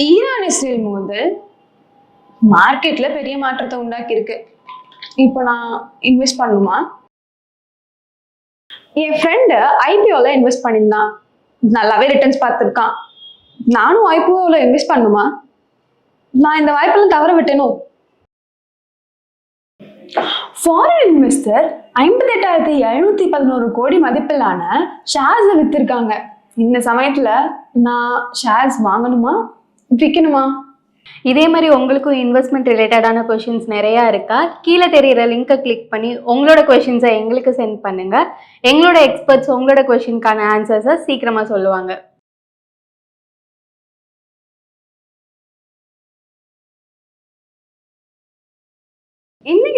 Iran Israel மோதல் மார்க்கெட்ல பெரிய மாற்றத்தை உண்டாக்கி இருக்கு இப்போ நான் இன்வெஸ்ட் பண்ணுமா என் ஃப்ரெண்டு ஐபிஓல இன்வெஸ்ட் பண்ணியிருந்தான். நல்லாவே ரிட்டர்ன்ஸ் பார்த்துருக்கான். நானும் ஐபிஓல இன்வெஸ்ட் பண்ணுமா? நான் இந்த வாய்ப்பெல்லாம் தவற விட்டேனோ? ஃபாரின் இன்வெஸ்டர் ஐம்பத்தெட்டாயிரத்தி எழுநூத்தி பதினோரு கோடி மதிப்பிலான ஷேர்ஸை வித்திருக்காங்க. இந்த சமயத்துல நான் ஷேர்ஸ் வாங்கணுமா? விற்கணுமா இதே மாதிரி உங்களுக்கும் இன்வெஸ்ட்மெண்ட் ரிலேட்டடான கொஷின்ஸ் நிறையா இருக்கா? கீழே தெரிகிற லிங்கை கிளிக் பண்ணி உங்களோட கொஷின்ஸை எங்களுக்கு சென்ட் பண்ணுங்கள் எங்களோட எக்ஸ்பர்ட்ஸ் உங்களோட கொஷினுக்கான ஆன்சர்ஸை சீக்கிரமாக சொல்லுவாங்க.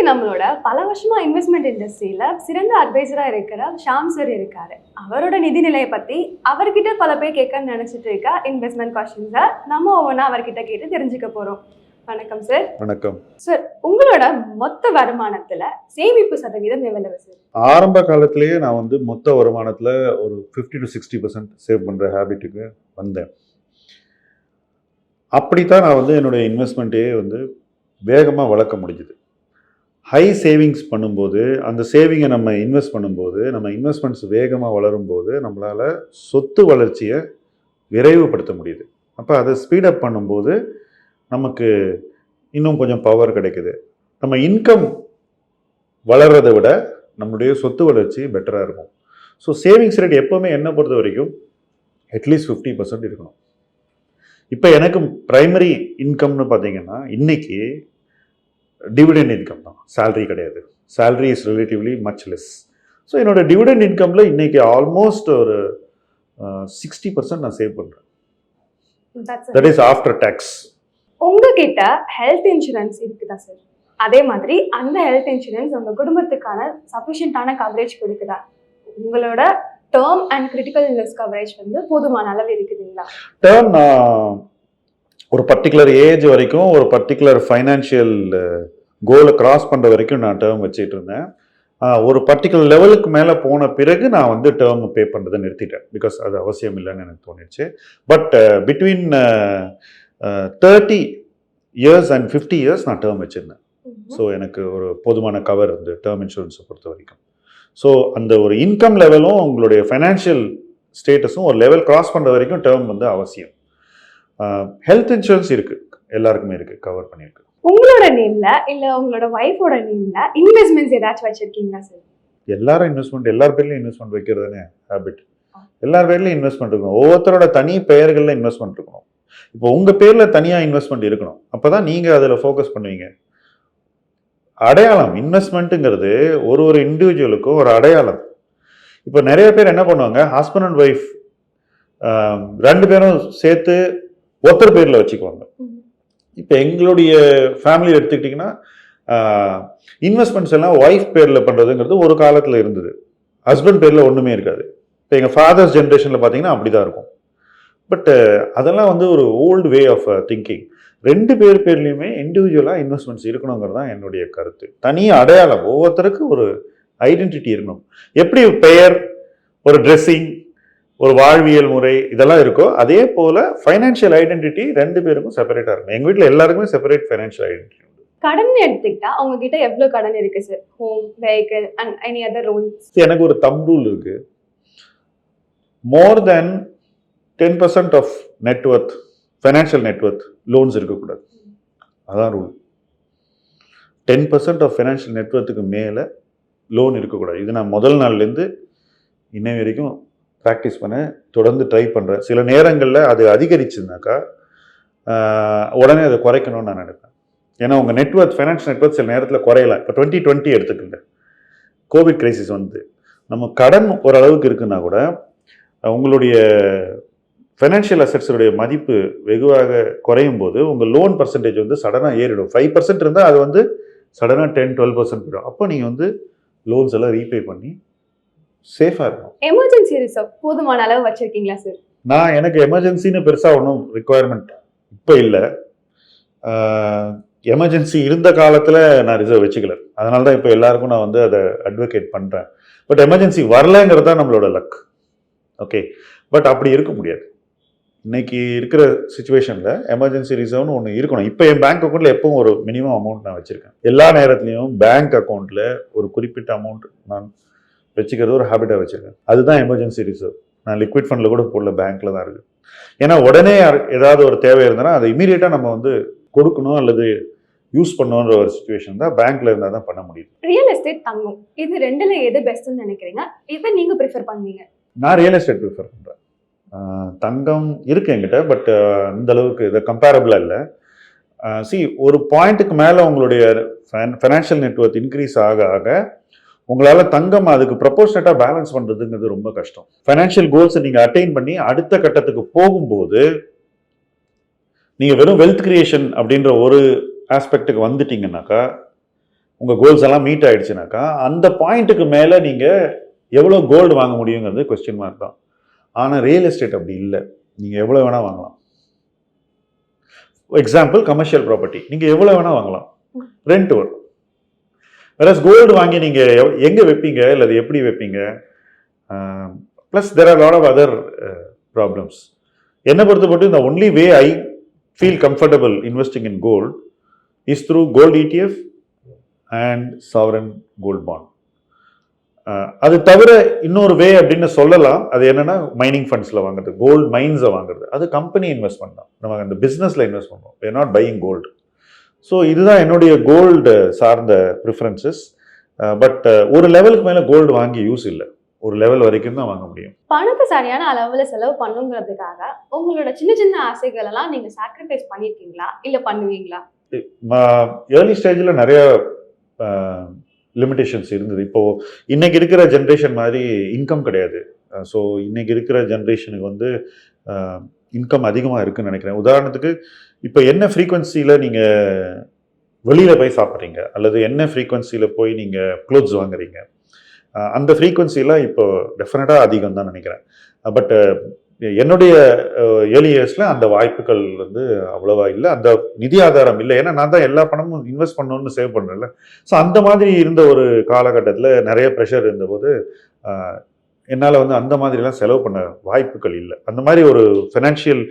இன்னைக்கு நம்மளோட பல வருஷமா இன்வெஸ்ட்மெண்ட் இண்டஸ்ட்ரியில சிறந்த அட்வைசரா இருக்கிற ஷாம் சார் இருக்காரு. அவரோட நிதி நிலையை பத்தி அவர்கிட்ட பல பேர் கேட்க நினைச்சிட்டு இருக்க இன்வெஸ்ட்மெண்ட் கொஸ்டின்ஸை நம்ம ஒவ்வொன்றா அவர்கிட்ட கேட்டு தெரிஞ்சுக்க போறோம். வணக்கம் சார் வணக்கம். சார் உங்களோட மொத்த வருமானத்துல சேமிப்பு சதவீதம் எவ்வளவு சார் ஆரம்ப காலத்திலேயே நான் வந்து மொத்த வருமானத்தில் ஒரு fifty to sixty percent save பண்ணுற ஹேபிட்டுக்கு வந்தேன். அப்படித்தான் நான் வந்து என்னுடைய இன்வெஸ்ட்மெண்ட்டே வந்து வேகமாக வளர்க்க முடிஞ்சுது. ஹை சேவிங்ஸ் பண்ணும்போது அந்த சேவிங்கை நம்ம இன்வெஸ்ட் பண்ணும்போது நம்ம இன்வெஸ்ட்மெண்ட்ஸ் வேகமாக வளரும்போது நம்மளால் சொத்து வளர்ச்சியை விரைவுபடுத்த முடியுது. அப்போ அதை ஸ்பீடப் பண்ணும்போது நமக்கு இன்னும் கொஞ்சம் பவர் கிடைக்குது. நம்ம இன்கம் வளர்றதை விட நம்மளுடைய சொத்து வளர்ச்சி பெட்டராக இருக்கும். ஸோ சேவிங்ஸ் ரேட் எப்போவுமே என்ன பொறுத்த வரைக்கும் அட்லீஸ்ட் ஃபிஃப்டி பர்சன்ட் இருக்கணும். இப்போ எனக்கு ப்ரைமரி இன்கம்னு பார்த்தீங்கன்னா இன்றைக்கி டிவிடெண்ட் இன்கம் தான். Salary கிடையாது. Salary is relatively much less so என்னோட டிவிடெண்ட் இன்கமில் இன்னைக்கு ஆல்மோஸ்ட் ஒரு சிக்ஸ்டி பர்சன்ட் நான் சேவ் பண்ணுறேன் தட் இஸ் ஆஃப்டர் டேக்ஸ் உங்ககிட்ட ஹெல்த் இன்சூரன்ஸ் இருக்குதா சார் அதே மாதிரி அந்த ஹெல்த் இன்சூரன்ஸ் உங்க குடும்பத்துக்கான சஃபிஷியன்டான கவரேஜ் கொடுக்குதா? உங்களோட term and critical illness coverage வந்து போதுமான அளவு இருக்குதுங்களா? டேர்ம் ஒரு பர்டிகுலர் ஏஜ் வரைக்கும் ஒரு பர்டிகுலர் ஃபைனான்ஷியல் கோலை கிராஸ் பண்ணுற வரைக்கும் நான் டேர்ம் வச்சுட்டு இருந்தேன். ஒரு பர்டிகுலர் லெவலுக்கு மேலே போன பிறகு நான் வந்து டேர்ம் பே பண்ணுறதை நிறுத்திட்டேன். பிகாஸ் அது அவசியம் இல்லைன்னு எனக்கு தோணிடுச்சு. But between thirty years and fifty years நான் டேர்ம் வச்சுருந்தேன். ஸோ எனக்கு ஒரு போதுமான கவர் இருந்து டேர்ம் இன்சூரன்ஸை பொறுத்த வரைக்கும். ஸோ அந்த ஒரு இன்கம் லெவலும் உங்களுடைய ஃபைனான்ஷியல் ஸ்டேட்டஸும் ஒரு லெவல் கிராஸ் பண்ணுற வரைக்கும் டேர்ம் வந்து அவசியம். ஹெல்த் இன்சூரன்ஸ் இருக்குது எல்லாருக்குமே இருக்குது கவர் பண்ணியிருக்கு. உங்களோட நேம்ல இல்ல உங்களோட ஒய்ஃபோட நேம்ல இன்வெஸ்ட்மெண்ட்ஸ் ஏதாச்சும் வச்சிருக்கீங்களா சார் எல்லாரும் இன்வெஸ்ட்மெண்ட் எல்லார் பேர்லையும் இன்வெஸ்ட்மெண்ட் வைக்கிறது தானே ஹேபிட் எல்லார் பேர்லையும் இன்வெஸ்ட்மெண்ட் இருக்கணும். ஒவ்வொருத்தரோட தனி பெயர்களில் இன்வெஸ்ட்மெண்ட் இருக்கணும். இப்போ உங்கள் பேரில் தனியாக இன்வெஸ்ட்மெண்ட் இருக்கணும். அப்போ தான் நீங்கள் அதில் ஃபோக்கஸ் பண்ணுவீங்க. அடையாளம் இன்வெஸ்ட்மெண்ட்டுங்கிறது ஒரு ஒரு இண்டிவிஜுவலுக்கும் ஒரு அடையாளம். இப்போ நிறைய பேர் என்ன பண்ணுவாங்க? ஹஸ்பண்ட் அண்ட் ஒய்ஃப் ரெண்டு பேரும் சேர்த்து ஒருத்தர் பேரில் வச்சுக்குவாங்க. இப்போ எங்களுடைய ஃபேமிலி எடுத்துக்கிட்டிங்கன்னா இன்வெஸ்ட்மெண்ட்ஸ் எல்லாம் ஒய்ஃப் பேரில் பண்ணுறதுங்கிறது ஒரு காலத்தில் இருந்தது. ஹஸ்பண்ட் பேரில் ஒன்றுமே இருக்காது. இப்போ எங்கள் ஃபாதர்ஸ் ஜென்ரேஷனில் பார்த்தீங்கன்னா அப்படி தான் இருக்கும். பட் அதெல்லாம் வந்து ஒரு ஓல்டு வே ஆஃப் திங்கிங் ரெண்டு பேர் பேர்லையுமே இண்டிவிஜுவலாக இன்வெஸ்ட்மெண்ட்ஸ் இருக்கணுங்கிறது தான் என்னுடைய கருத்து. தனி அடையாளம். ஒவ்வொருத்தருக்கும் ஒரு ஐடென்டிட்டி இருக்கணும். எப்படி பெயர் ஒரு ட்ரெஸ்ஸிங் ஒரு வாழ்வியல் முறை இதெல்லாம் இருக்கோ அதே போல் ஃபைனான்ஷியல் ஐடென்டிட்டி ரெண்டு பேருக்கும் செப்பரேட்டாக இருக்கும். எங்கள் வீட்டில் எல்லாருக்குமே செப்பரேட் ஃபைனான்ஷியல் ஐடென்டிட்டி உண்டு. கடன் எடுத்துக்கிட்டா உங்ககிட்ட எவ்வளவு கடன் இருக்கு sir home vehicle and any other loans எனக்கு ஒரு தம் ரூல் இருக்கு. More than ten percent of net worth financial net worth loans இருக்கக்கூடாது. அதான் rule ten percent of financial நெட்ஒர்த்துக்கு மேலே லோன் இருக்கக்கூடாது. இது நான் முதல் நாள்லேருந்து இன்னை வரைக்கும் ப்ராக்டிஸ் பண்ண தொடர்ந்து ட்ரை பண்ணுறேன் சில நேரங்களில் அது அதிகரிச்சுனாக்கா உடனே அதை குறைக்கணும்னு நான் நினைப்பேன். ஏன்னா உங்கள் நெட்ஒர்க் ஃபைனான்ஷியல் நெட்ஒர்க் சில நேரத்தில் குறையலாம் இப்போ டுவெண்ட்டி டுவெண்ட்டி எடுத்துக்கோங்க. கோவிட் கிரைசிஸ் வந்து நம்ம கடன் ஓரளவுக்கு இருக்குன்னா கூட உங்களுடைய ஃபைனான்ஷியல் அசட்ஸுடைய மதிப்பு வெகுவாக குறையும் போது உங்கள் லோன் பர்சன்டேஜ் வந்து சடனாக ஏறிடும். ஃபைவ் பர்சன்ட் இருந்தால் அது வந்து சடனாக டென் டுவெல் பர்சன்ட் போயிடும். அப்போ நீங்கள் வந்து லோன்ஸ் எல்லாம் ரீபே பண்ணி சேஃபாக இருக்கும். எமர்ஜென்சி ரிசர்வ் போதுமான அளவு வச்சிருக்கீங்களா சார் நான் எனக்கு எமர்ஜென்சின்னு பெருசாக ஒன்றும் ரிக்குவயர்மெண்ட் இப்போ இல்லை. எமர்ஜென்சி இருந்த காலத்தில் நான் ரிசர்வ் வச்சுக்கல. அதனால தான் இப்போ எல்லாருக்கும் நான் வந்து அதை அட்வொகேட் பண்ணுறேன் பட் எமர்ஜென்சி வரலங்கிறது தான் நம்மளோட லக் ஓகே பட் அப்படி இருக்க முடியாது. இன்னைக்கு இருக்கிற சுச்சுவேஷனில் எமர்ஜென்சி ரிசர்வ்னு ஒன்று இருக்கணும். இப்போ என் பேங்க் அக்கௌண்ட்டில் எப்பவும் ஒரு மினிமம் அமௌண்ட் நான் வச்சுருக்கேன். எல்லா நேரத்துலையும் பேங்க் அக்கௌண்ட்டில் ஒரு குறிப்பிட்ட அமௌண்ட் நான் வச்சுக்கிறது ஒரு ஹேபிட்டாக வச்சுருக்கேன். அதுதான் எமர்ஜென்சி ரிசர்வ் நான் லிக்விட் ஃபண்டில் கூட போடல பேங்க்கில் தான் இருக்குது ஏன்னா உடனே யாரு- ஏதாவது ஒரு தேவை இருந்ததுன்னா அதை இமீடியட்டாக நம்ம வந்து கொடுக்கணும் அல்லது யூஸ் பண்ணணுன்ற ஒரு சுச்சுவேஷன் தான் பேங்க்ல இருந்தால் தான் பண்ண முடியும் ரியல் எஸ்டேட் தங்கம். இது ரெண்டுல எது பெஸ்ட்னு நினைக்கிறீங்க? இதை நீங்க ப்ரிஃபர் பண்ணுவீங்க? நான் ரியல் எஸ்டேட் ப்ரிஃபர் பண்ணுறேன் தங்கம் இருக்கு என்கிட்ட பட் இந்த அளவுக்கு இது கம்பேரபிளாக இல்லை. சி ஒரு பாயிண்ட்டுக்கு மேலே உங்களுடைய ஃபைனான்ஷியல் நெட்ஒர்க் இன்க்ரீஸ் ஆக ஆக உங்களால் தங்கம் அதுக்கு ப்ரப்போர்ஷனட்டாக பேலன்ஸ் பண்ணுறதுங்கிறது ரொம்ப கஷ்டம். ஃபைனான்ஷியல் கோல்ஸை நீங்கள் அட்டைன் பண்ணி அடுத்த கட்டத்துக்கு போகும்போது நீங்கள் வெறும் வெல்த் கிரியேஷன் அப்படின்ற ஒரு ஆஸ்பெக்ட்டுக்கு வந்துட்டீங்கன்னாக்கா உங்கள் கோல்ஸ் எல்லாம் மீட் ஆயிடுச்சுனாக்கா அந்த பாயிண்ட்டுக்கு மேலே நீங்கள் எவ்வளோ கோல்டு வாங்க முடியுங்கிறது கொஸ்டின் மார்க் தான். ஆனால் ரியல் எஸ்டேட் அப்படி இல்லை. நீங்கள் எவ்வளோ வேணால் வாங்கலாம். எக்ஸாம்பிள் கமர்ஷியல் ப்ராப்பர்ட்டி நீங்கள் எவ்வளோ வேணால் வாங்கலாம். ரெண்ட் வரும் வேற கோல்டு வாங்கி நீங்கள் எங்கே வைப்பீங்க? இல்லை அது எப்படி வைப்பீங்க? Plus there are lot of other problems என்னை பொறுத்த மட்டும் இந்த only way I feel comfortable investing in gold is through gold ETF and sovereign gold bond அது தவிர இன்னொரு வே அப்படின்னு சொல்லலாம். அது என்னன்னா மைனிங் ஃபண்ட்ஸில் வாங்குறது கோல்டு மைன்ஸை வாங்குறது. அது கம்பெனி இன்வெஸ்ட்மெண்ட் தான். நம்ம அந்த பிஸ்னஸில் இன்வெஸ்ட் பண்ணோம் we not buying gold so இதுதான் என்னுடைய கோல்டு சார்ந்த ப்ரிஃபரன்சஸ் பட் ஒரு லெவலுக்கு மேலே கோல்டு வாங்கி யூஸ் இல்லை. ஒரு லெவல் வரைக்கும் தான் வாங்க முடியும். பணத்தை சரியான அளவுல செலவு பண்ணுங்கிறதுக்காக உங்களோட சின்ன சின்ன ஆசைகள் எல்லாம் நீங்க சாக்ரிஃபைஸ் பண்ணிருக்கீங்களா? இல்ல பண்ணுவீங்களா? ஏர்லி ஸ்டேஜில் நிறைய லிமிடேஷன்ஸ் இருந்தது. இப்போ இன்னைக்கு இருக்கிற ஜென்ரேஷன் மாதிரி இன்கம் கிடையாது. ஸோ இன்னைக்கு இருக்கிற ஜென்ரேஷனுக்கு வந்து இன்கம் அதிகமாக இருக்குன்னு நினைக்கிறேன். உதாரணத்துக்கு இப்போ என்ன ஃப்ரீக்குவென்சியில் நீங்கள் வெளியில் போய் சாப்பிட்றீங்க? அல்லது என்ன ஃப்ரீக்வன்சியில் போய் நீங்கள் க்ளோத்ஸ் வாங்குறீங்க? அந்த ஃப்ரீக்வன்சிலாம் இப்போ டெஃபினட்டாக அதிகம் தான் நினைக்கிறேன். பட்டு என்னுடைய ஏழு இயர்ஸில் அந்த வாய்ப்புகள் வந்து அவ்வளோவா இல்லை. அந்த நிதி ஆதாரம் இல்லை. ஏன்னா நான் தான் எல்லா பணமும் இன்வெஸ்ட் பண்ணணும்னு சேவ் பண்ணுறேன்ல ஸோ அந்த மாதிரி இருந்த ஒரு காலகட்டத்தில் நிறைய ப்ரெஷர் இருந்தபோது என்னால் வந்து அந்த மாதிரிலாம் செலவு பண்ண வாய்ப்புகள் இல்லை. அந்த மாதிரி ஒரு ஃபினான்ஷியல்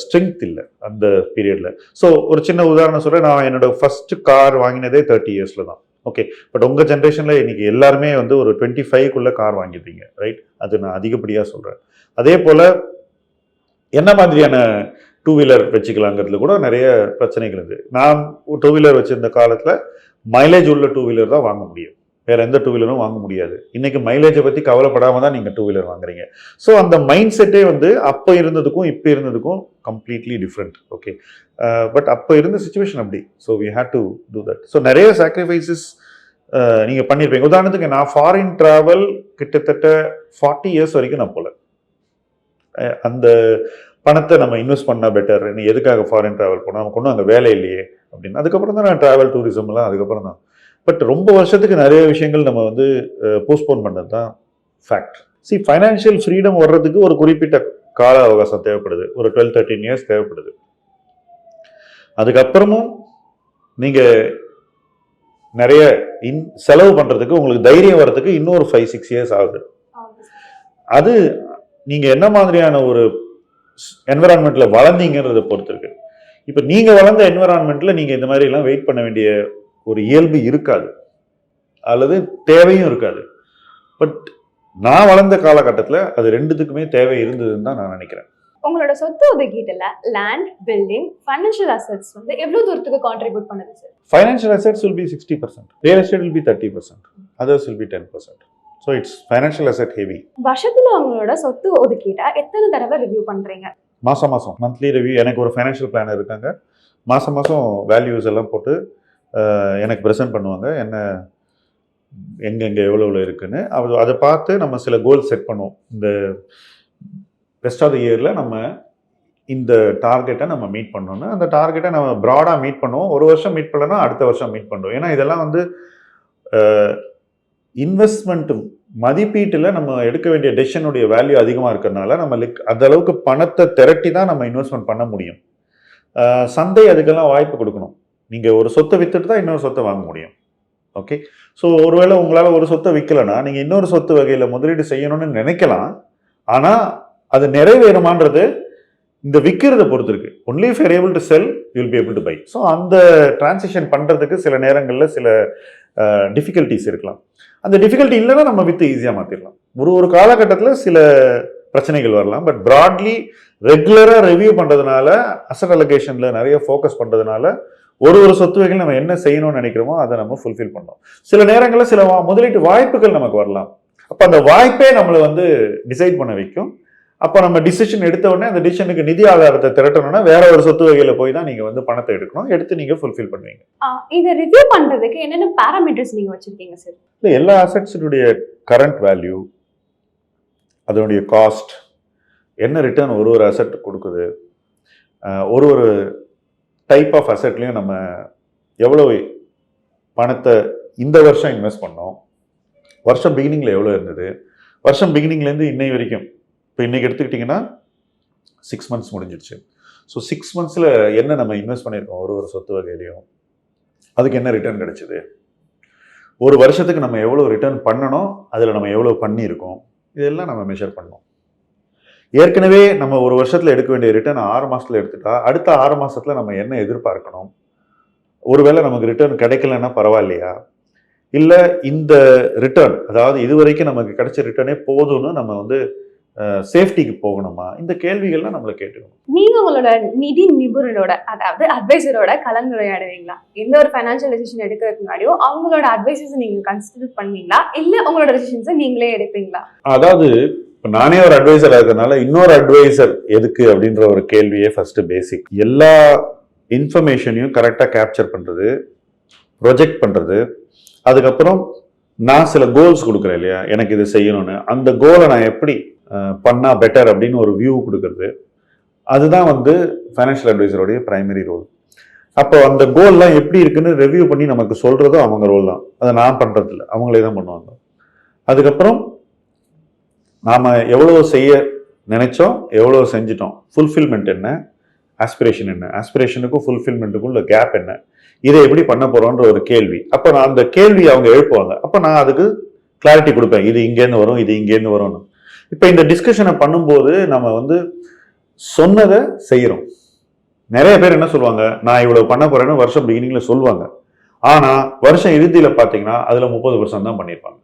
ஸ்ட்ரென்த் இல்லை அந்த பீரியடில் ஸோ ஒரு சின்ன உதாரணம் சொல்கிறேன் நான் என்னோடய ஃபஸ்ட்டு கார் வாங்கினதே தேர்ட்டி இயர்ஸில் தான். ஓகே பட் உங்கள் ஜென்ரேஷனில் இன்றைக்கி எல்லாருமே வந்து ஒரு டுவெண்ட்டி ஃபைவ்க்குள்ளே கார் வாங்கிடுறீங்க. ரைட் அது நான் அதிகப்படியாக சொல்கிறேன் அதே போல் என்ன மாதிரியான டூ வீலர் வச்சுக்கலாங்கிறதுல கூட நிறைய பிரச்சனைகள் இருக்குது நான் டூ வீலர் வச்சுருந்த காலத்தில் மைலேஜ் உள்ள டூ வீலர் தான் வாங்க முடியும். வேறு எந்த டூ வீலரும் வாங்க முடியாது. இன்றைக்கி மைலேஜை பற்றி கவலைப்படாமல் தான் நீங்கள் டூ வீலர் வாங்குறீங்க. ஸோ அந்த மைண்ட் செட்டே வந்து அப்போ இருந்ததுக்கும் இப்போ இருந்ததுக்கும் கம்ப்ளீட்லி டிஃப்ரெண்ட் ஓகே பட் அப்போ இருந்த சுச்சுவேஷன் அப்படி. So we had to do that so நிறைய சாக்ரிஃபைசஸ் uh, நீங்கள் பண்ணியிருப்பீங்க உதாரணத்துக்கு நான் ஃபாரின் ட்ராவல் கிட்டத்தட்ட ஃபார்ட்டி இயர்ஸ் வரைக்கும் நான் போகல அந்த பணத்தை நம்ம இன்வெஸ்ட் பண்ணால் பெட்டர் நீ எதுக்காக ஃபாரின் ட்ராவல் போனால் நமக்கு ஒன்றும் அங்கே வேலை இல்லையே அப்படின்னு. அதுக்கப்புறம் தான் நான் ட்ராவல் டூரிசம்லாம் அதுக்கப்புறம் தான் பட் ரொம்ப வருஷத்துக்கு நிறைய விஷயங்கள் நம்ம வந்து போஸ்ட்போன் பண்ணது தான் ஃபேக்ட் சி ஃபைனான்ஷியல் ஃப்ரீடம் வர்றதுக்கு ஒரு குறிப்பிட்ட கால அவகாசம் தேவைப்படுது. ஒரு டுவெல் தேர்ட்டின் இயர்ஸ் தேவைப்படுது. அதுக்கப்புறமும் நீங்கள் நிறைய இன் செலவு பண்ணுறதுக்கு உங்களுக்கு தைரியம் வர்றதுக்கு இன்னொரு ஃபைவ் சிக்ஸ் இயர்ஸ் ஆகுது. அது நீங்கள் என்ன மாதிரியான ஒரு என்விரான்மெண்ட்டில் வளர்ந்தீங்கன்றதை பொறுத்து இருக்கு. இப்போ நீங்கள் வளர்ந்த என்விரான்மெண்ட்டில் நீங்கள் இந்த மாதிரிலாம் வெயிட் பண்ண வேண்டிய ஒரு இயல்பு இருக்காது. அல்லது தேவையும் இருக்காது. பட் நான் வளர்ந்த காலகட்டத்தில் அது ரெண்டுத்துக்குமே தேவை இருந்ததுன்னு தான் நான் நினைக்கிறேன். உங்களோட சொத்து ஒதுக்கீட்டுல லேண்ட் பில்டிங் ஃபைனான்ஷியல் அசெட்ஸ் வந்து எவ்வளவு தூரத்துக்கு கான்ட்ரிபியூட் பண்ணுது sir financial assets will be sixty percent real estate will be thirty percent others will be ten percent so it's financial asset heavy வருஷத்துல உங்களோட சொத்து ஒதுக்கீட்டை எத்தனை தடவை ரிவ்யூ பண்றீங்க? மாதம் மாதம் மந்த்லி ரிவ்யூ எனக்கு ஒரு ஃபைனான்ஷியல் பிளானர் இருக்காங்க. மாதம் மாதம் வேல்யூஸ் எல்லாம் போட்டு எனக்கு ப்ரெசென்ட் பண்ணுவாங்க. என்ன எங்கெங்கே எவ்வளோ எவ்வளோ இருக்குன்னு. அது அதை பார்த்து நம்ம சில கோல் செட் பண்ணுவோம். இந்த ரெஸ்ட் ஆஃப் த இயரில் நம்ம இந்த டார்கெட்டை நம்ம மீட் பண்ணோம்னா அந்த டார்கெட்டை நம்ம ப்ராடாக மீட் பண்ணுவோம். ஒரு வருஷம் மீட் பண்ணலன்னா அடுத்த வருஷம் மீட் பண்ணுவோம். ஏன்னா இதெல்லாம் வந்து இன்வெஸ்ட்மெண்ட் மதிப்பீட்டில் நம்ம எடுக்க வேண்டிய டெசிஷனுடைய வேல்யூ அதிகமாக இருக்கிறதுனால நம்ம லிக் அந்த அளவுக்கு பணத்தை திரட்டி தான் நம்ம இன்வெஸ்ட்மெண்ட் பண்ண முடியும். சந்தை அதுக்கெல்லாம் வாய்ப்பு கொடுக்கணும். நீங்கள் ஒரு சொத்தை வித்துட்டு தான் இன்னொரு சொத்தை வாங்க முடியும். ஓகே ஸோ ஒருவேளை உங்களால் ஒரு சொத்தை விற்கலைன்னா நீங்கள் இன்னொரு சொத்து வகையில் முதலீடு செய்யணும்னு நினைக்கலாம். ஆனால் அது நிறைவேறுமான்றது இந்த விற்கிறத பொறுத்து இருக்கு only if you're able to sell you'll be able to buy so அந்த டிரான்சேக்ஷன் பண்ணுறதுக்கு சில நேரங்களில் சில டிஃபிகல்ட்டிஸ் இருக்கலாம். அந்த டிஃபிகல்ட்டி இல்லைன்னா நம்ம வித்து ஈஸியாக மாற்றிடலாம் ஒரு ஒரு காலகட்டத்தில் சில பிரச்சனைகள் வரலாம். பட் ப்ராட்லி ரெகுலராக ரிவ்யூ பண்ணுறதுனால அசட் அலகேஷனில் நிறைய ஃபோக்கஸ் பண்ணுறதுனால ஒரு ஒரு சொத்து வகைகள் நம்ம என்ன செய்யணும்னு நினைக்கிறோமோ அதை நம்ம ஃபுல்ஃபில் பண்ணோம் சில நேரங்களில் சில முதலீட்டு வாய்ப்புகள் நமக்கு வரலாம். அப்போ அந்த வாய்ப்பே நம்மளை வந்து டிசைட் பண்ண வைக்கும். அப்போ நம்ம டிசிஷன் எடுத்த உடனே அந்த டிசிஷனுக்கு நிதி ஆதாரத்தை திரட்டணும்னா வேற ஒரு சொத்து வகையில போய் தான் நீங்க வந்து பணத்தை எடுக்கணும். எடுத்து நீங்க ஃபுல்ஃபில் பண்ணுவீங்க. இதை ரிவ்யூ பண்றதுக்கு என்னென்ன பேராமீட்டர்ஸ் நீங்க வச்சிருக்கீங்க சார் இல்லை எல்லா அசட்ஸினுடைய கரண்ட் வேல்யூ அதனுடைய காஸ்ட் என்ன ரிட்டர்ன் ஒரு ஒரு அசட் கொடுக்குது ஒரு ஒரு டைப் ஆஃப் அசட்லையும் நம்ம எவ்வளோ பணத்தை இந்த வருஷம் இன்வெஸ்ட் பண்ணோம்? வருஷம் பிகினிங்கில் எவ்வளோ இருந்தது? வருஷம் பிகினிங்லேருந்து இன்னை வரைக்கும். இப்போ இன்றைக்கி எடுத்துக்கிட்டிங்கன்னா சிக்ஸ் மந்த்ஸ் முடிஞ்சிடுச்சு. ஸோ சிக்ஸ் மந்த்ஸில் என்ன நம்ம இன்வெஸ்ட் பண்ணியிருக்கோம்? ஒரு ஒரு சொத்து வகையிலையும். அதுக்கு என்ன ரிட்டர்ன் கிடைச்சிது? ஒரு வருஷத்துக்கு நம்ம எவ்வளோ ரிட்டர்ன் பண்ணணும்? அதில் நம்ம எவ்வளோ பண்ணியிருக்கோம்? இதெல்லாம் நம்ம மெஷர் பண்ணோம். ஏற்கனவே நம்ம ஒரு வருஷத்தில் எடுக்க வேண்டிய ரிட்டர்ன் ஆறு மாசத்துல எடுத்துட்டா அடுத்த ஆறு மாசத்துல நம்ம என்ன எதிர்பார்க்கணும்? ஒருவேளை நமக்கு ரிட்டர்ன் கிடைக்கலன்னா பரவாயில்லையா? இல்லை இந்த ரிட்டர்ன் அதாவது இதுவரைக்கும் நமக்கு கிடைச்ச ரிட்டர்னே போதும்னு நம்ம வந்து சேஃப்டிக்கு போகணுமா? இந்த கேள்விகள்லாம் நம்மளை கேட்டுக்கணும். நீங்க உங்களோட நிதி நிபுணரோட அதாவது அட்வைசரோட கலந்துரையாடுவீங்களா? எந்த ஒரு ஃபைனான்சியல் டெசிஷன் எடுக்கிறதுக்கு முன்னாடியோ அவங்களோட அட்வைசஸ் நீங்க கன்சிடர் பண்ணுவீங்களா? இல்ல உங்களோட டெசிஷன்ஸை நீங்களே எடுப்பீங்களா? அதாவது இப்போ நானே ஒரு அட்வைசர் இருக்கிறதுனால இன்னொரு அட்வைசர் எதுக்கு அப்படின்ற ஒரு கேள்வியே ஃபஸ்ட்டு பேசிக் எல்லா இன்ஃபர்மேஷனையும் கரெக்டாக கேப்சர் பண்ணுறது ப்ரொஜெக்ட் பண்ணுறது அதுக்கப்புறம் நான் சில கோல்ஸ் கொடுக்குறேன் இல்லையா? எனக்கு இது செய்யணும்னு. அந்த கோலை நான் எப்படி பண்ணால் பெட்டர் அப்படின்னு ஒரு வியூ கொடுக்கறது. அதுதான் வந்து ஃபைனான்ஷியல் அட்வைசருடைய பிரைமரி ரோல் அப்போ அந்த கோல்லாம் எப்படி இருக்குன்னு ரிவ்யூ பண்ணி நமக்கு சொல்கிறதும் அவங்க ரோல் தான். அதை நான் பண்ணுறதில்ல அவங்களே தான் பண்ணுவாங்க. அதுக்கப்புறம் நாம் எவ்வளோ செய்ய நினைச்சோம் எவ்வளோ செஞ்சிட்டோம் ஃபுல்ஃபில்மெண்ட் என்ன ஆஸ்பிரேஷன் என்ன? ஆஸ்பிரேஷனுக்கும் ஃபுல்ஃபில்மெண்ட்டுக்கும் உள்ள கேப் என்ன? இதை எப்படி பண்ண போகிறோன்ற ஒரு கேள்வி. அப்போ நான் அந்த கேள்வி அவங்க எழுப்புவாங்க. அப்போ நான் அதுக்கு கிளாரிட்டி கொடுப்பேன். இது இங்கேருந்து வரும் இது இங்கேருந்து வரும்னு. இப்போ இந்த டிஸ்கஷனை பண்ணும்போது நம்ம வந்து சொன்னதை செய்கிறோம் நிறைய பேர் என்ன சொல்லுவாங்க? நான் இவ்வளோ பண்ண போகிறேன்னு வருஷம் பிகினிங்கில் சொல்லுவாங்க. ஆனால் வருஷம் இறுதியில் பார்த்தீங்கன்னா அதில் முப்பது பர்சன்ட் தான் பண்ணியிருப்பாங்க.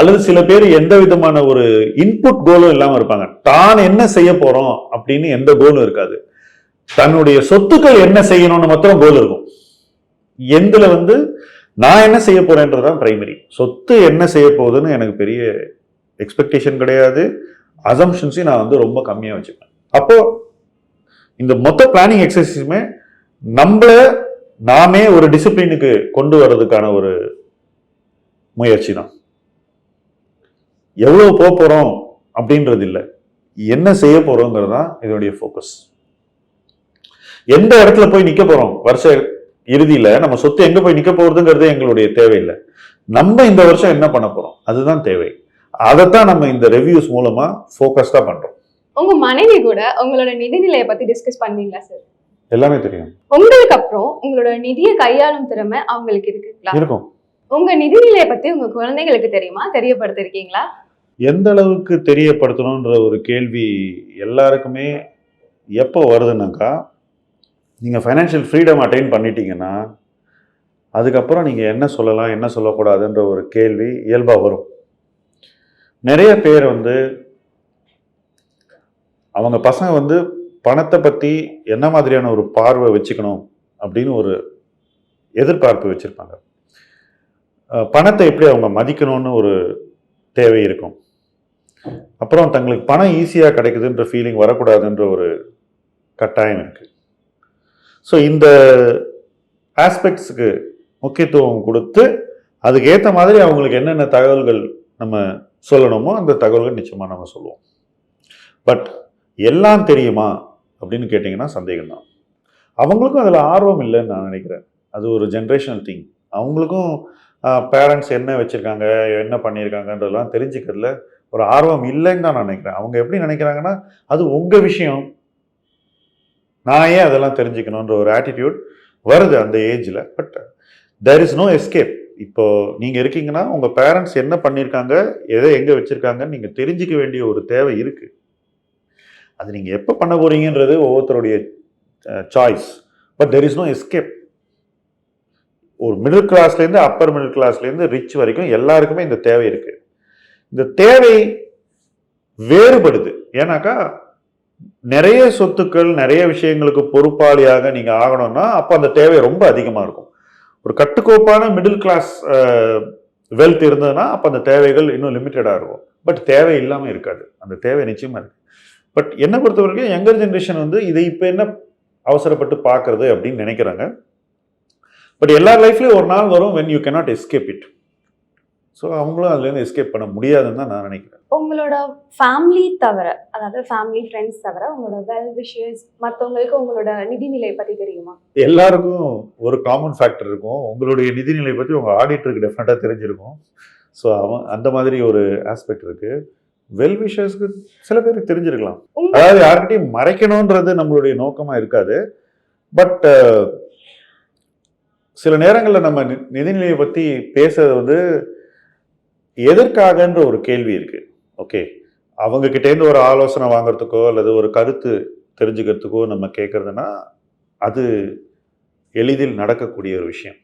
அல்லது சில பேர் எந்த விதமான ஒரு இன்புட் கோலும் இல்லாமல் இருப்பாங்க. தான் என்ன செய்ய போறோம் அப்படின்னு எந்த கோலும் இருக்காது. தன்னுடைய சொத்துக்கள் என்ன செய்யணும்னு மாத்திரம் கோல் இருக்கும். எந்தில் வந்து நான் என்ன செய்ய போறேன்றதுதான் பிரைமரி சொத்து என்ன செய்ய போகுதுன்னு எனக்கு பெரிய எக்ஸ்பெக்டேஷன் கிடையாது. அசம்ஷன்ஸையும் நான் வந்து ரொம்ப கம்மியாக வச்சுப்பேன். அப்போ இந்த மொத்த பிளானிங் எக்ஸசைஸுமே நம்மள நாமே ஒரு டிசிப்ளினுக்கு கொண்டு வர்றதுக்கான ஒரு முயற்சி தான். எவ்வளவு போக போறோம் அப்படின்றது இல்லை. என்ன செய்ய போறோங்கிறது தான் இதோடைய ஃபோக்கஸ் எந்த இடத்துல போய் நிக்க போறோம்? வருஷ இறுதியில நம்ம சொத்து எங்க போய் நிக்க போறதுங்கிறது எங்களுடைய தேவையில்லை. நம்ம இந்த வருஷம் என்ன பண்ண போறோம்? அதுதான் தேவை. அதைத்தான் நம்ம இந்த ரிவ்யூஸ் மூலமா ஃபோக்கஸ்டா பண்றோம். உங்க மனைவி கூட உங்களோட நிதி நிலையை பத்தி டிஸ்கஸ் பண்ணுவீங்களா சார் எல்லாமே தெரியும். உங்களுக்கு அப்புறம் உங்களோட நிதியை கையாளும் திறமை அவங்களுக்கு இருக்குங்களா? இருக்கும். உங்க நிதி நிலையை பத்தி உங்க குழந்தைங்களுக்கு தெரியுமா? தெரியப்படுத்திருக்கீங்களா? எந்த அளவுக்கு தெரியப்படுத்தணுன்ற ஒரு கேள்வி எல்லாருக்குமே எப்போ வருதுன்னாக்கா நீங்கள் ஃபைனான்ஷியல் ஃப்ரீடம் அட்டைன் பண்ணிட்டீங்கன்னா அதுக்கப்புறம் நீங்கள் என்ன சொல்லலாம் என்ன சொல்லக்கூடாதுன்ற ஒரு கேள்வி இயல்பாக வரும். நிறைய பேர் வந்து அவங்க பசங்க வந்து பணத்தை பற்றி என்ன மாதிரியான ஒரு பார்வை வச்சுக்கணும் அப்படின்னு ஒரு எதிர்பார்ப்பு வச்சுருப்பாங்க. பணத்தை எப்படி அவங்க மதிக்கணும்னு ஒரு தேவை இருக்கும். அப்புறம் தங்களுக்கு பணம் ஈஸியாக கிடைக்குதுன்ற ஃபீலிங் வரக்கூடாதுன்ற ஒரு கட்டாயம் இருக்குது ஸோ இந்த ஆஸ்பெக்ட்ஸுக்கு முக்கியத்துவம் கொடுத்து அதுக்கேற்ற மாதிரி அவங்களுக்கு என்னென்ன தகவல்கள் நம்ம சொல்லணுமோ அந்த தகவல்கள் நிச்சயமாக நம்ம சொல்லுவோம். பட் எல்லாம் தெரியுமா அப்படின்னு கேட்டிங்கன்னா சந்தேகம் தான் அவங்களுக்கும் அதில் ஆர்வம் இல்லைன்னு நான் நினைக்கிறேன். அது ஒரு ஜென்ரேஷனல் திங் அவங்களுக்கும் பேரண்ட்ஸ் என்ன வச்சுருக்காங்க என்ன பண்ணியிருக்காங்கன்றதெல்லாம் தெரிஞ்சுக்கிறதுல ஒரு ஆர்வம் இல்லைன்னு தான் நான் நினைக்கிறேன். அவங்க எப்படி நினைக்கிறாங்கன்னா அது உங்கள் விஷயம். நான் ஏன் அதெல்லாம் தெரிஞ்சுக்கணுன்ற ஒரு ஆட்டிடியூட் வருது அந்த ஏஜில் but there is no escape இப்போது நீங்கள் இருக்கீங்கன்னா உங்கள் பேரண்ட்ஸ் என்ன பண்ணியிருக்காங்க எதை எங்கே வச்சுருக்காங்கன்னு நீங்கள் தெரிஞ்சுக்க வேண்டிய ஒரு தேவை இருக்குது அது நீங்கள் எப்போ பண்ண போறீங்கன்றது ஒவ்வொருத்தருடைய choice but there is no escape ஒரு மிடில் கிளாஸ்லேருந்து அப்பர் மிடில் கிளாஸ்லேருந்து ரிச் வரைக்கும் எல்லாருக்குமே இந்த தேவை இருக்குது இந்த தேவை வேறுபடுது. ஏன்னாக்கா நிறைய சொத்துக்கள் நிறைய விஷயங்களுக்கு பொறுப்பாளியாக நீங்கள் ஆகணும்னா அப்போ அந்த தேவை ரொம்ப அதிகமாக இருக்கும். ஒரு கட்டுக்கோப்பான மிடில் கிளாஸ் வெல்த் இருந்ததுன்னா அப்போ அந்த தேவைகள் இன்னும் லிமிட்டடாக இருக்கும். பட் தேவை இல்லாமல் இருக்காது. அந்த தேவை நிச்சயமாக இருக்கு. பட் என்னை பொறுத்த வரைக்கும் யங்கர் ஜென்ரேஷன் வந்து இதை இப்போ என்ன அவசரப்பட்டு பார்க்கறது அப்படின்னு நினைக்கிறாங்க. பட் எல்லார் லைஃப்லேயும் ஒரு நாள் வரும் when you cannot escape it so அவங்களும் அதுலேருந்து எஸ்கேப் பண்ண முடியாதுன்னு தான் நான் நினைக்கிறேன். உங்களோட ஃபேமிலி தவிர அதாவது ஃபேமிலி ஃப்ரெண்ட்ஸ் தவிர உங்களோட வெல் விஷஸ் மற்றவங்களுக்கு உங்களோட நிதிநிலை பத்தி தெரியுமா? எல்லாருக்கும் ஒரு காமன் ஃபேக்டர் இருக்கும். உங்களுடைய நிதிநிலை பற்றி உங்கள் ஆடிட்டருக்கு டெஃபினட்டாக தெரிஞ்சிருக்கும். ஸோ அவன் அந்த மாதிரி ஒரு ஆஸ்பெக்ட் இருக்கு. வெல் விஷஸ்க்கு சில பேருக்கு தெரிஞ்சிருக்கலாம். அதாவது யார்கிட்டயும் மறைக்கணுன்றது நம்மளுடைய நோக்கமா இருக்காது. பட் சில நேரங்களில் நம்ம நிதிநிலையை பற்றி பேசுறது வந்து எதற்காகன்ற ஒரு கேள்வி இருக்கு. ஓகே அவங்க கிட்டேருந்து ஒரு ஆலோசனை வாங்குறதுக்கோ அல்லது ஒரு கருத்து தெரிஞ்சுக்கிறதுக்கோ நம்ம கேட்கறதுனா அது எளிதில் நடக்கக்கூடிய ஒரு விஷயம்.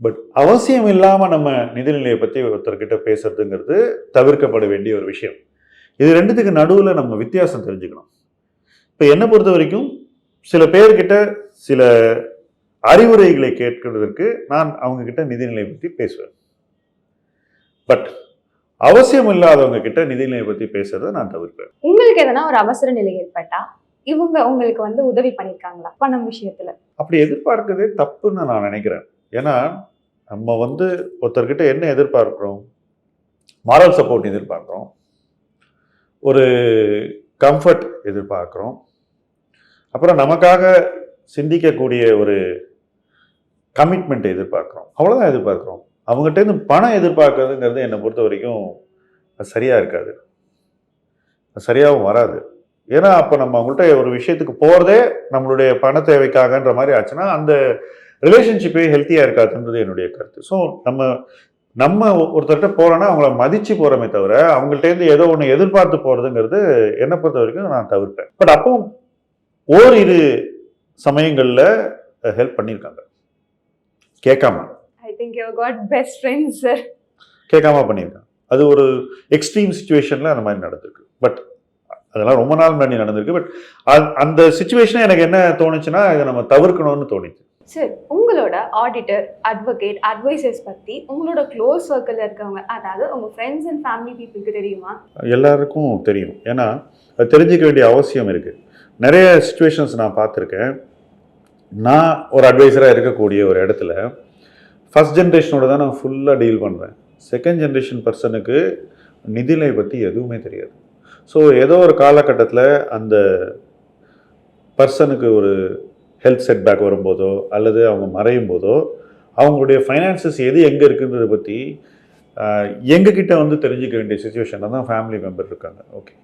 பட் அவசியம் இல்லாமல் நம்ம நிதிநிலையை பற்றி ஒருத்தர்கிட்ட பேசுறதுங்கிறது தவிர்க்கப்பட வேண்டிய ஒரு விஷயம். இது ரெண்டுத்துக்கு நடுவில் நம்ம வித்தியாசம் தெரிஞ்சுக்கணும். இப்போ என்னை பொறுத்த வரைக்கும் சில பேர்கிட்ட சில அறிவுரைகளை கேட்கிறதுக்கு நான் அவங்கக்கிட்ட நிதிநிலையை நிதிநிலை பற்றி பேசுவேன். பட் அவசியம் இல்லாதவங்க கிட்ட நிதிநிலையை பற்றி பேசுறதை நான் தவிர்ப்பேன். உங்களுக்கு எதனா ஒரு அவசர நிலை ஏற்பட்டா இவங்க உங்களுக்கு வந்து உதவி பண்ணிருக்காங்களா? பணம் விஷயத்துல. அப்படி எதிர்பார்க்கறதே தப்புன்னு நான் நினைக்கிறேன். ஏன்னா நம்ம வந்து ஒருத்தர்கிட்ட என்ன எதிர்பார்க்குறோம்? மாரல் சப்போர்ட் எதிர்பார்க்குறோம். ஒரு கம்ஃபர்ட் எதிர்பார்க்குறோம். அப்புறம் நமக்காக சிந்திக்கக்கூடிய ஒரு கமிட்மெண்ட் எதிர்பார்க்குறோம். அவ்வளோதான் எதிர்பார்க்குறோம். அவங்ககிட்டேருந்து பணம் எதிர்பார்க்கறதுங்கிறது என்னை பொறுத்த வரைக்கும் அது சரியாக இருக்காது. அது சரியாகவும் வராது. ஏன்னா அப்போ நம்ம அவங்கள்ட்ட ஒரு விஷயத்துக்கு போகிறதே நம்மளுடைய பண தேவைக்காகன்ற மாதிரி ஆச்சுன்னா அந்த ரிலேஷன்ஷிப்பே ஹெல்த்தியாக இருக்காதுன்றது என்னுடைய கருத்து. ஸோ நம்ம நம்ம ஒருத்தர்கிட்ட போகிறோன்னா அவங்கள மதித்து போகிறோமே தவிர அவங்கள்ட்டேருந்து ஏதோ ஒன்று எதிர்பார்த்து போகிறதுங்கிறது என்னை பொறுத்த வரைக்கும் நான் தவிர்ப்பேன். பட் அப்போ ஓரிரு சமயங்களில் ஹெல்ப் பண்ணியிருக்காங்க. கேட்காம. Think you got best friends sir கேட்காம பண்ணியிருக்காங்க அது ஒரு எக்ஸ்ட்ரீம் சுச்சுவேஷனில் அந்த மாதிரி நடந்திருக்கு. பட் அதெல்லாம் ரொம்ப நாள் முன்னாடி நடந்திருக்கு. பட் அந்த சுச்சுவேஷனே எனக்கு என்ன தோணுச்சுன்னா இதை நம்ம தவிர்க்கணும்னு தோணுச்சு. சார் உங்களோட ஆடிட்டர் அட்வொகேட் அட்வைசர்ஸ் பத்தி உங்களோட க்ளோஸ் சர்க்கிள்ல இருக்கவங்க அதாவது உங்க ஃப்ரெண்ட்ஸ் அண்ட் ஃபேமிலி பீப்புளுக்கு தெரியுமா? எல்லாருக்கும் தெரியும். ஏன்னா அது தெரிஞ்சிக்க வேண்டிய அவசியம் இருக்குது நிறைய சுச்சுவேஷன்ஸ் நான் பார்த்துருக்கேன். நான் ஒரு அட்வைசராக இருக்கக்கூடிய ஒரு இடத்துல ஃபஸ்ட் ஜென்ரேஷனோட தான் நான் ஃபுல்லாக டீல் பண்ணுறேன் செகண்ட் ஜென்ரேஷன் பர்சனுக்கு நிதிநிலை பற்றி எதுவுமே தெரியாது. ஸோ ஏதோ ஒரு காலகட்டத்தில் அந்த பர்சனுக்கு ஒரு ஹெல்த் செட்பேக் வரும்போதோ அல்லது அவங்க மறையும் போதோ அவங்களுடைய ஃபைனான்சஸ் எது எங்கே இருக்குன்றதை பற்றி எங்ககிட்ட வந்து தெரிஞ்சுக்க வேண்டிய சுச்சுவேஷனில் தான் ஃபேமிலி மெம்பர் இருக்காங்க. ஓகே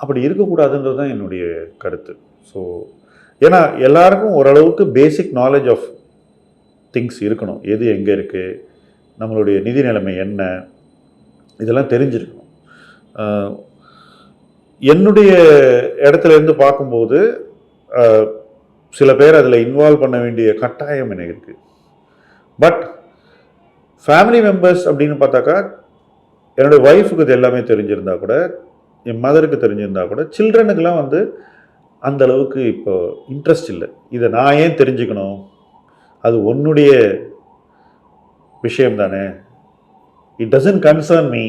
அப்படி இருக்கக்கூடாதுன்றது தான் என்னுடைய கருத்து. ஸோ ஏன்னா எல்லாருக்கும் ஓரளவுக்கு பேசிக் நாலேஜ் ஆஃப் திங்ஸ் இருக்கணும். எது எங்கே இருக்குது நம்மளுடைய நிதி நிலைமை என்ன? இதெல்லாம் தெரிஞ்சிருக்கணும். என்னுடைய இடத்துல இருந்து பார்க்கும்போது சில பேர் அதில் இன்வால்வ் பண்ண வேண்டிய கட்டாயம் எனக்கு இருக்குது பட் ஃபேமிலி மெம்பர்ஸ் அப்படின்னு பார்த்தாக்கா என்னுடைய ஒய்ஃபுக்கு இது எல்லாமே தெரிஞ்சிருந்தா கூட என் மதருக்கு தெரிஞ்சிருந்தா கூட சில்ட்ரனுக்கெலாம் வந்து அந்த அளவுக்கு இப்போ இன்ட்ரெஸ்ட் இல்லை. இதை நான் ஏன் தெரிஞ்சுக்கணும்? அது உன்னுடைய விஷயம் தானே it doesn't concern me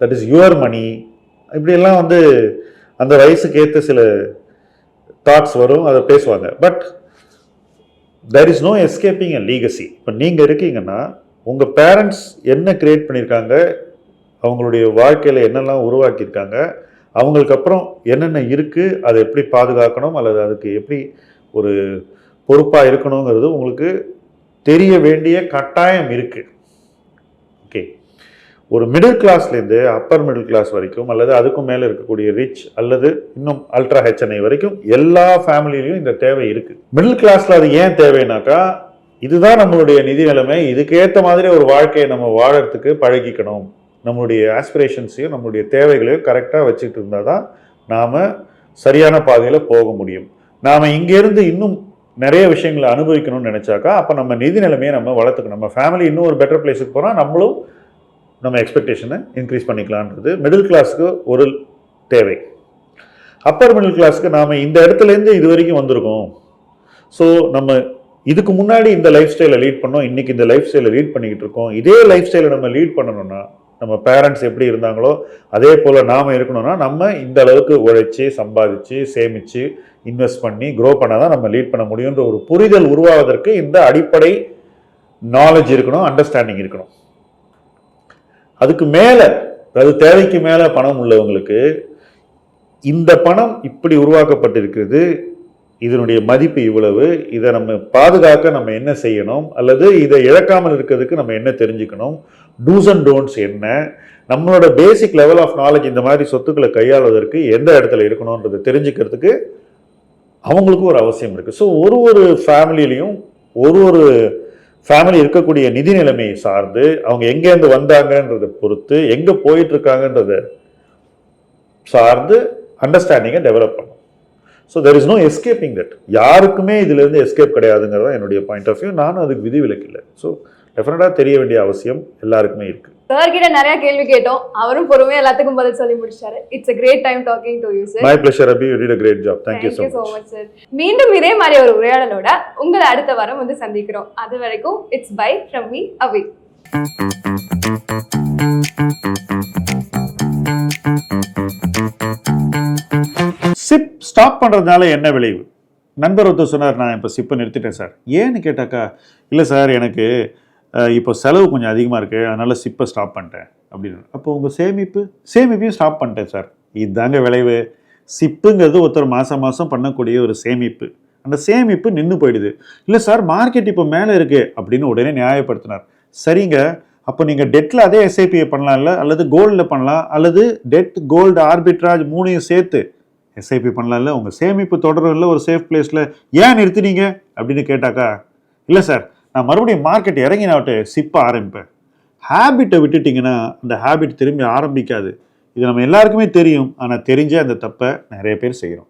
that is your money இப்படியெல்லாம் வந்து அந்த வயசுக்கு ஏற்ற சில தாட்ஸ் வரும் அதை பேசுவாங்க. But there is no escaping a legacy இப்போ நீங்கள் இருக்கீங்கன்னா உங்கள் பேரண்ட்ஸ் என்ன கிரியேட் பண்ணியிருக்காங்க அவங்களுடைய வாழ்க்கையில் என்னெல்லாம் உருவாக்கியிருக்காங்க அவங்களுக்கு அப்புறம் என்னென்ன இருக்குது அதை எப்படி பாதுகாக்கணும் அல்லது அதுக்கு எப்படி ஒரு பொறுப்பாக இருக்கணுங்கிறது உங்களுக்கு தெரிய வேண்டிய கட்டாயம் இருக்குது ஓகே. ஒரு மிடில் கிளாஸ்லேருந்து அப்பர் மிடில் கிளாஸ் வரைக்கும் அல்லது அதுக்கும் மேலே இருக்கக்கூடிய ரிச் அல்லது இன்னும் அல்ட்ரா ஹெச்என்ஐ வரைக்கும் எல்லா ஃபேமிலியிலையும் இந்த தேவை இருக்குது மிடில் கிளாஸில் அது ஏன் தேவைனாக்கா இதுதான் நம்மளுடைய நிதி நிலைமை. இதுக்கேற்ற மாதிரி ஒரு வாழ்க்கையை நம்ம வாழறதுக்கு பழகிக்கணும். நம்மளுடைய ஆஸ்பிரேஷன்ஸையும் நம்மளுடைய தேவைகளையும் கரெக்டாக வச்சுக்கிட்டு இருந்தால் தான் நாம் சரியான பாதையில் போக முடியும். நாம் இங்கேருந்து இன்னும் நிறைய விஷயங்களை அனுபவிக்கணும்னு நினச்சாக்கா அப்போ நம்ம நிதி நிலைமையை நம்ம வளர்த்துக்கணும். நம்ம ஃபேமிலி இன்னும் ஒரு பெட்டர் பிளேஸுக்கு போனால் நம்மளும் நம்ம எக்ஸ்பெக்டேஷனை இன்க்ரீஸ் பண்ணிக்கலான்றது மிடில் கிளாஸ்க்கு ஒரு தேவை. அப்பர் மிடில் கிளாஸ்க்கு நாம் இந்த இடத்துலேருந்து இது வரைக்கும் வந்திருக்கோம். ஸோ நம்ம இதுக்கு முன்னாடி இந்த லைஃப் ஸ்டைலை லீட் பண்ணோம். இன்றைக்கி இந்த லைஃப் ஸ்டைலை லீட் பண்ணிக்கிட்டு இருக்கோம். இதே லைஃப் ஸ்டைலை நம்ம லீட் பண்ணணும்னா நம்ம பேரண்ட்ஸ் எப்படி இருந்தாங்களோ அதே போல் நாம் இருக்கணும்னா நம்ம இந்த அளவுக்கு உழைச்சி சம்பாதிச்சு சேமித்து இன்வெஸ்ட் பண்ணி க்ரோ பண்ணால் தான் நம்ம லீட் பண்ண முடியுன்ற ஒரு புரிதல் உருவாவதற்கு இந்த அடிப்படை நாலேஜ் இருக்கணும் அண்டர்ஸ்டாண்டிங் இருக்கணும். அதுக்கு மேலே அதாவது தேவைக்கு மேலே பணம் உள்ளவங்களுக்கு இந்த பணம் இப்படி உருவாக்கப்பட்டிருக்கிறது இதனுடைய மதிப்பு இவ்வளவு இதை நம்ம பாதுகாக்க நம்ம என்ன செய்யணும் அல்லது இதை இழக்காமல் இருக்கிறதுக்கு நம்ம என்ன தெரிஞ்சுக்கணும் டூஸ் அண்ட் டோன்ட்ஸ் என்ன? நம்மளோட பேசிக் லெவல் ஆஃப் நாலேஜ் இந்த மாதிரி சொத்துக்களை கையாளுவதற்கு எந்த இடத்துல இருக்கணுன்றதை தெரிஞ்சுக்கிறதுக்கு அவங்களுக்கும் ஒரு அவசியம் இருக்குது ஸோ ஒரு ஒரு ஃபேமிலிலையும் ஒரு ஒரு ஃபேமிலி இருக்கக்கூடிய நிதி நிலைமையை சார்ந்து அவங்க எங்கேருந்து வந்தாங்கன்றதை பொறுத்து எங்கே போயிட்டுருக்காங்கன்றத சார்ந்து அண்டர்ஸ்டாண்டிங்கை டெவலப் பண்ணும் so there is no escaping that யாருக்குமே இதுலேருந்து எஸ்கேப் கிடையாதுங்கிறது தான் என்னுடைய பாயிண்ட் ஆஃப் வியூ நானும் அதுக்கு விதிவிலக்கு இல்லை. ஸோ டெஃபினட்டாக தெரிய வேண்டிய அவசியம் எல்லாருக்குமே இருக்குது சார் கிட்ட நிறைய கேள்வி கேட்டோம். அவரும் பொறுமையா எல்லாத்துக்கும் பதில் சொல்லி முடிச்சாரு. It's a great time talking to you sir my pleasure Abhi you did a great job thank you so so much much sir மீண்டும் இதே மாதிரி ஒரு உரையாடலோட உங்களை அடுத்த வாரம் வந்து சந்திக்கிறோம். அது வரைக்கும் it's bye from me Avi SIP stop பண்ணுறதுனால என்ன விளைவு? நண்பர் ஒருத்தர் சொன்னார் நான் இப்போ சிப்பை நிறுத்திட்டேன் சார் ஏன்னு கேட்டாக்கா இல்லை சார் எனக்கு இப்போ செலவு கொஞ்சம் அதிகமாக இருக்குது அதனால் சிப்பை ஸ்டாப் பண்ணிட்டேன் அப்படின்னு. அப்போ உங்கள் சேமிப்பு சேமிப்பையும் ஸ்டாப் பண்ணிட்டேன் சார். இதுதாங்க விளைவு. சிப்புங்கிறது ஒருத்தர் மாதம் மாதம் பண்ணக்கூடிய ஒரு சேமிப்பு. அந்த சேமிப்பு நின்று போயிடுது. இல்லை சார் மார்க்கெட் இப்போ மேலே இருக்குது அப்படின்னு உடனே நியாயப்படுத்தினார். சரிங்க. அப்போ நீங்கள் டெட்டில் அதே எஸ்ஐபியை பண்ணலாம்ல அல்லது கோல்டில் பண்ணலாம் அல்லது டெட் கோல்டு ஆர்பிட்ராஜ் மூணையும் சேர்த்து எஸ்ஐபி பண்ணலாம்ல உங்கள் சேமிப்பு தொடரில் ஒரு சேஃப் பிளேஸில் ஏன் நிறுத்தினீங்க அப்படின்னு கேட்டாக்கா இல்லை சார் நான் மறுபடியும் மார்க்கெட் இறங்கினாவிட்டு சிப்ப ஆரம்பிப்பேன். ஹேபிட்டை விட்டுட்டிங்கன்னா அந்த ஹேபிட் திரும்பி ஆரம்பிக்காது. இது நம்ம எல்லாருக்குமே தெரியும். ஆனால் தெரிஞ்சே அந்த தப்பை நிறைய பேர் செய்கிறோம்